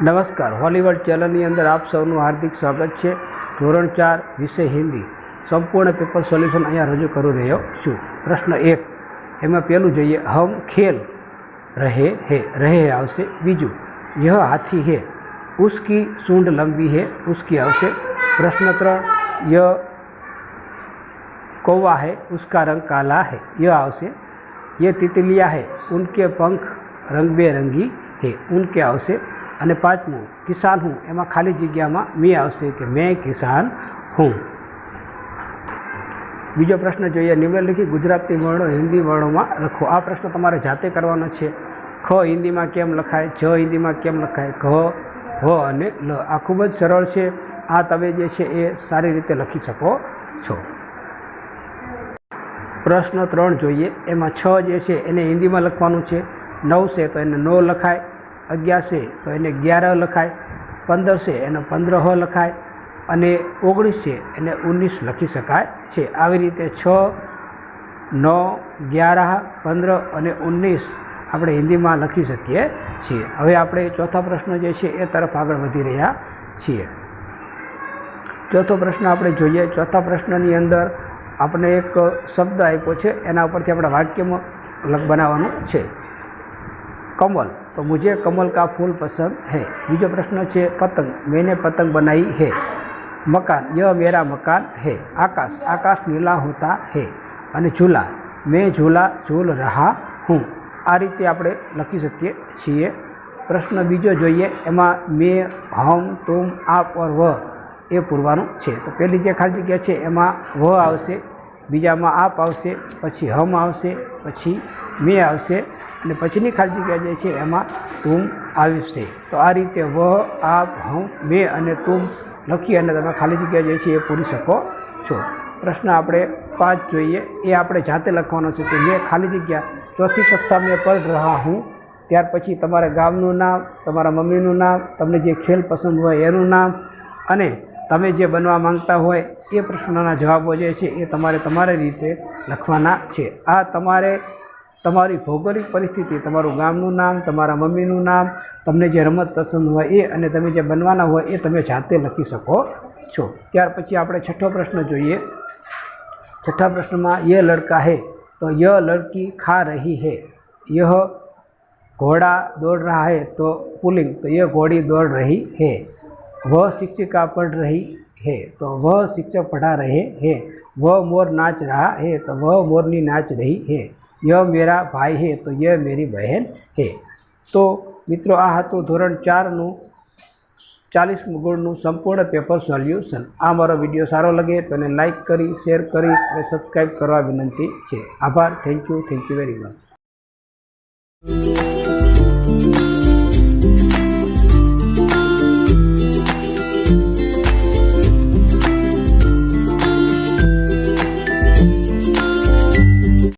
નમસ્કાર હોલીવુડ ચેનલની અંદર આપ સૌનું હાર્દિક સ્વાગત છે ધોરણ ચાર વિષય હિન્દી સંપૂર્ણ પેપર સોલ્યુશન અહીંયા રજૂ કરી રહ્યો છું પ્રશ્ન એક એમાં પહેલું જોઈએ હમ ખેલ રહે હે રહે આવશે બીજું યહ હાથી હે ઉસકી સૂંઢ લંબી હે ઉસકી આવશે પ્રશ્ન ત્રણ ય कौवा है उसका रंग काला है यह આવશે ये तितलियाँ है उनके पंख रंग बेरंगी है उनके આવશે અને પાંચમું, કિસાન હું. એમાં ખાલી જગ્યામાં મેં આવશે કે મેં કિસાન હું. બીજો પ્રશ્ન જોઈએ, નિમ્નલિખિત ગુજરાતી વર્ણો હિન્દી વર્ણોમાં લખો. આ પ્રશ્ન તમારે જાતે કરવાનો છે. ખ હિન્દીમાં કેમ લખાય? જ હિન્દીમાં કેમ લખાય? ઘ, હ અને લ. આ ખૂબ જ સરળ છે. આ તમે જે છે એ સારી રીતે લખી શકો છો. પ્રશ્ન ત્રણ જોઈએ. એમાં છ જે છે એને હિન્દીમાં લખવાનું છે. નવ છે તો એને નો લખાય. અગિયાર છે, તો એને ગ્યારહ લખાય, પંદર છે, એને પંદ્રહ લખાય, અને ઓગણીસ છે, એને ઓગણીસ લખી શકાય છે. આવી રીતે છ, નવ ગ્યારહ પંદર અને ઓગણીસ આપણે હિન્દીમાં લખી શકીએ છીએ. હવે આપણે ચોથા પ્રશ્ન જે છે, એ તરફ આગળ વધી રહ્યા છીએ. ચોથો પ્રશ્ન આપણે જોઈએ. ચોથા પ્રશ્નની અંદર આપણે એક શબ્દ આપ્યો છે, એના ઉપરથી આપણે વાક્યમાં બનાવવાનું છે. કમલ. તો मुझे કમલ કા ફૂલ પસંદ है બીજો પ્રશ્ન છે, પતંગ. मैंने પતંગ બનાવી હે. મકાન. ય મેરા મકાન હે. આકાશ. આકાશ नीला હોતા હે. અને ઝૂલા. મેં ઝૂલા ઝૂલ રહા હું. આ રીતે આપણે લખી શકીએ છીએ. પ્રશ્ન બીજો જોઈએ. એમાં મેં, હમ, તુમ, આપ ઓર વ એ પૂરવાનું છે. તો પહેલી જે ખાલી જગ્યા છે, એમાં વ આવશે. બીજામાં આપ આવશે, પછી હમ આવશે, પછી મેં આવશે અને પછીની ખાલી જગ્યા જે છે એમાં તુમ આવશે. તો આ રીતે વ આપ હું મેં અને તુમ લખી અને તમે ખાલી જગ્યા જે છે એ પૂરી શકો છો. પ્રશ્ન આપણે પાંચ જોઈએ. એ આપણે જાતે લખવાનો છે. કે મેં ખાલી જગ્યા ચોથી કક્ષા મેં પઢ રહા હું. ત્યાર પછી તમારા ગામનું નામ, તમારા મમ્મીનું નામ, તમને જે ખેલ પસંદ હોય એનું નામ અને તમે જે બનવા માંગતા હોય એ પ્રશ્નના જવાબો જે છે એ તમારે તમારી રીતે લખવાના છે. આ તમારે તમારી ભૌગોલિક પરિસ્થિતિ તમારું ગામનું નામ તમારા મમ્મીનું નામ તમને જે રમત પસંદ હોય એ અને તમે જે બનવાના હોય એ તમે જાતે લખી શકો છો ત્યાર પછી આપણે છઠ્ઠો પ્રશ્ન જોઈએ छठा प्रश्न में यह लड़का है तो यह लड़की खा रही है यह घोड़ा दौड़ रहा है तो पुलिंग तो यह घोड़ी दौड़ रही है वह शिक्षिका पढ़ रही है तो वह शिक्षक पढ़ा रहे हैं वह मोर नाच रहा है तो वह मोरनी नाच रही है ય મેરા ભાઈ હે તો ય મેરી બહેન હે તો મિત્રો આ હતું ધોરણ ચારનું ચાલીસમું ગુણનું સંપૂર્ણ પેપર સોલ્યુશન આ મારો વીડિયો સારો લાગે તો એને લાઇક કરી શેર કરી અને સબસ્ક્રાઈબ કરવા વિનંતી છે. આભાર. Thank you thank you very much